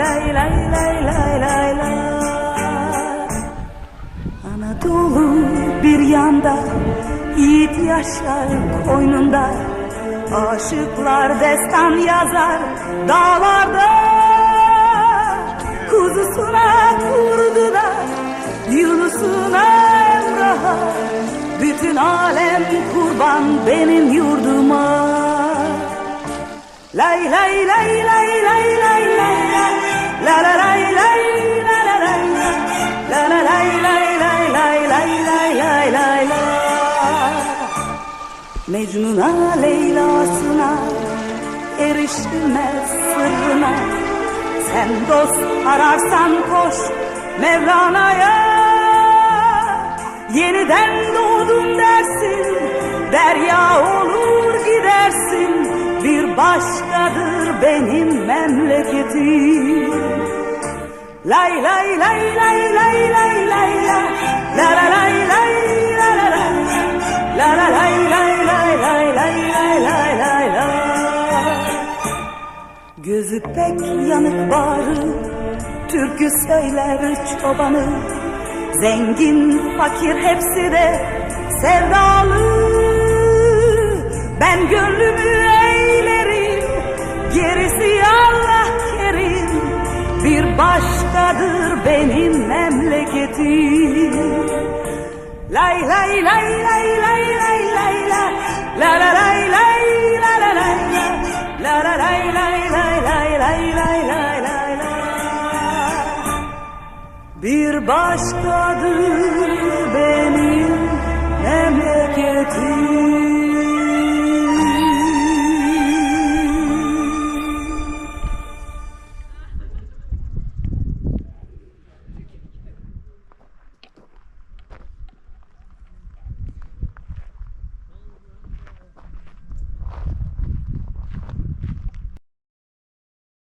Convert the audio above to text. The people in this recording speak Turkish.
lay lay lay lay lay lay. La Anadolu bir yanda Yiğit yaşar koynunda. Aşıklar destan yazar dağlarda. Kuzusuna kurdular Yunus'una Emrah'a. Bütün alem kurban benim yurduma. Lay lay lay lay lay lay lay Mecnun'a Leyla'sına erişilmez sırrına Sen dost ararsan koş Mevlana'ya Yeniden doğdum dersin derya olur benim memleketim Lay lay lay lay lay lay lay la La la lay lay la la lay La la lay lay lay lay lay lay lay lay la Gözü pek yanık bağrı Türkü söyler çobanı Zengin fakir hepsi de sevdalı memleketim Lay lay lay lay lay lay la La la lay la la lay la La la lay lay lay lay lay lay lay la Bir başkadır benim